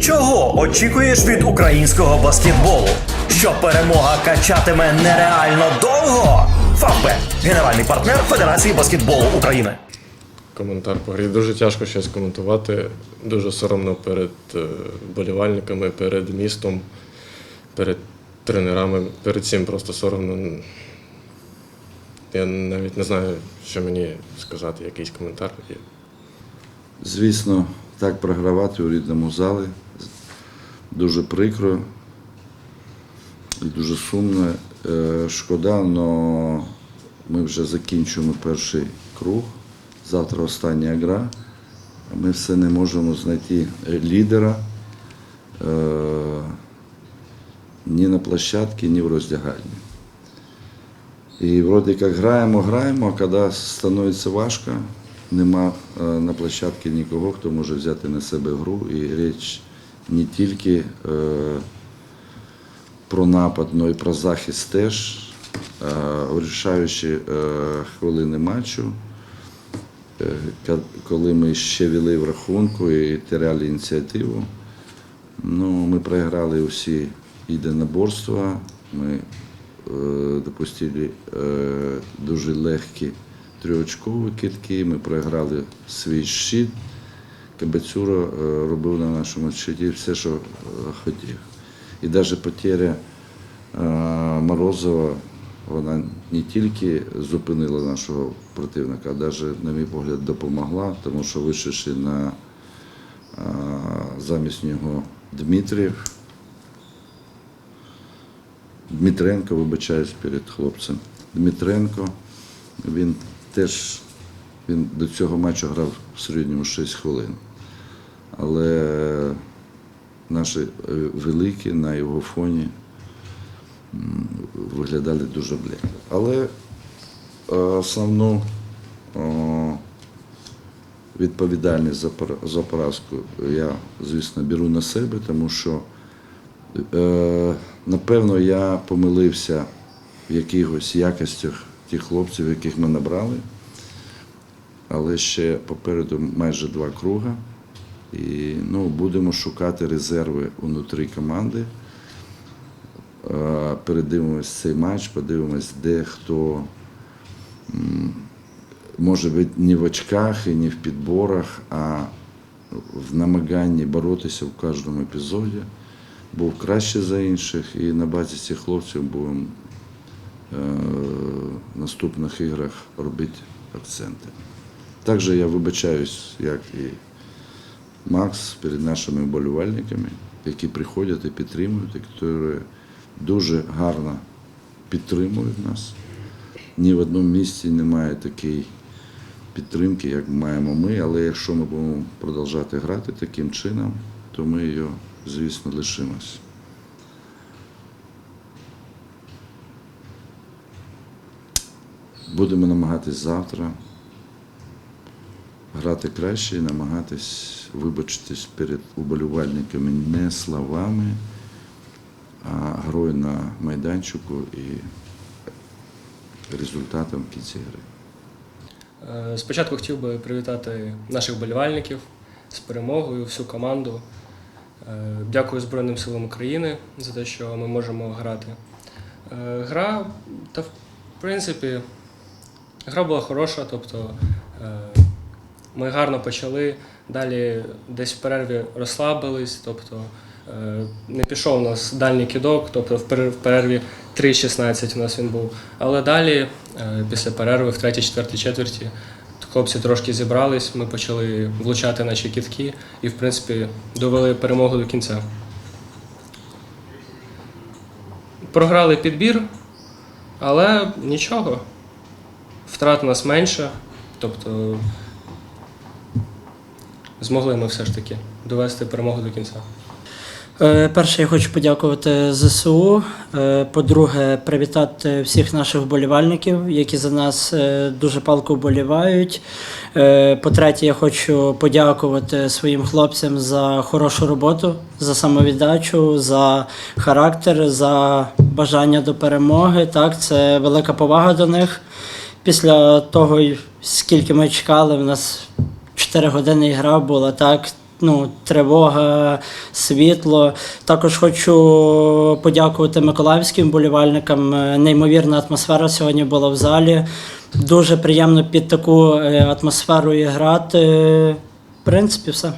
Чого очікуєш від українського баскетболу? Що перемога качатиме нереально довго? Фавбет – генеральний партнер Федерації баскетболу України. Коментар по грі. Дуже тяжко щось коментувати. Дуже соромно перед е, болівальниками, перед містом, перед тренерами. Перед цим просто соромно. Я навіть не знаю, що мені сказати, якийсь коментар. Звісно, так програвати у рідному залі дуже прикро і дуже сумно. Е, Шкода, але ми вже закінчуємо перший круг. Завтра остання гра. Ми все не можемо знайти лідера е, ні на площадці, ні в роздягальні. І вроде як граємо, граємо, а коли становиться важко, нема е, на площадці нікого, хто може взяти на себе гру. І річ не тільки е, про напад, але й про захист теж. Е, Вирішаючи е, хвилини матчу, коли ми ще вели в рахунку і теряли ініціативу, ну, ми програли усі єдиноборства. Ми допустили дуже легкі трьохочкові китки. Ми програли свій щит. Кабецюра е, робив на нашому щиті все, що е, хотів. І навіть потеря е, Морозова, вона не тільки зупинила нашого противника, а навіть, на мій погляд, допомогла, тому що вийшли на замість нього Дмитрієв. Дмитренко, вибачаюсь перед хлопцем. Дмитренко, він теж він до цього матчу грав в середньому 6 хвилин. Але наші е, великі на його фоні виглядали дуже блекло. Але е, основну відповідальність за поразку я, звісно, беру на себе, тому що Е, Напевно, я помилився в якихось якостях тих хлопців, яких ми набрали. Але ще попереду майже два круга. І ну, будемо шукати резерви внутрі команди. Передивимось цей матч, подивимось, де хто може бути не в очках і не в підборах, а в намаганні боротися в кожному епізоді був краще за інших, і на базі цих хлопців будемо е, в наступних іграх робити акценти. Також я вибачаюсь, як і Макс, перед нашими вболівальниками, які приходять і підтримують, які дуже гарно підтримують нас. Ні в одному місці немає такої підтримки, як маємо ми, але якщо ми будемо продовжувати грати таким чином, то ми її, звісно, лишимось. Будемо намагатись завтра грати краще і намагатись вибачитись перед уболівальниками не словами, а грою на майданчику і результатом в кінці гри. Е, Спочатку хотів би привітати наших болівальників з перемогою, всю команду. Е, Дякую Збройним силам України за те, що ми можемо грати. Е, Гра, та в принципі, гра була хороша, тобто ми гарно почали, далі десь в перерві розслабились, тобто е, не пішов у нас дальній кидок, тобто в перер- в перерві 3.16 у нас він був. Але далі, е, після перерви, в третій, четвертій четверті, хлопці трошки зібрались, ми почали влучати наші кітки і, в принципі, довели перемогу до кінця. Програли підбір, але нічого. Втрат у нас менше, тобто змогли ми все ж таки довести перемогу до кінця. Е, Перше, я хочу подякувати ЗСУ. Е, По-друге, привітати всіх наших вболівальників, які за нас е, дуже палко вболівають. По-третє, я хочу подякувати своїм хлопцям за хорошу роботу, за самовіддачу, за характер, за бажання до перемоги. Так, це велика повага до них. Після того, скільки ми чекали, в нас 4 години гра була так. ну, тривога, світло. Також хочу подякувати миколаївським вболівальникам. Е, Неймовірна атмосфера сьогодні була в залі. Дуже приємно під таку е, атмосферу і грати. В принципі, все.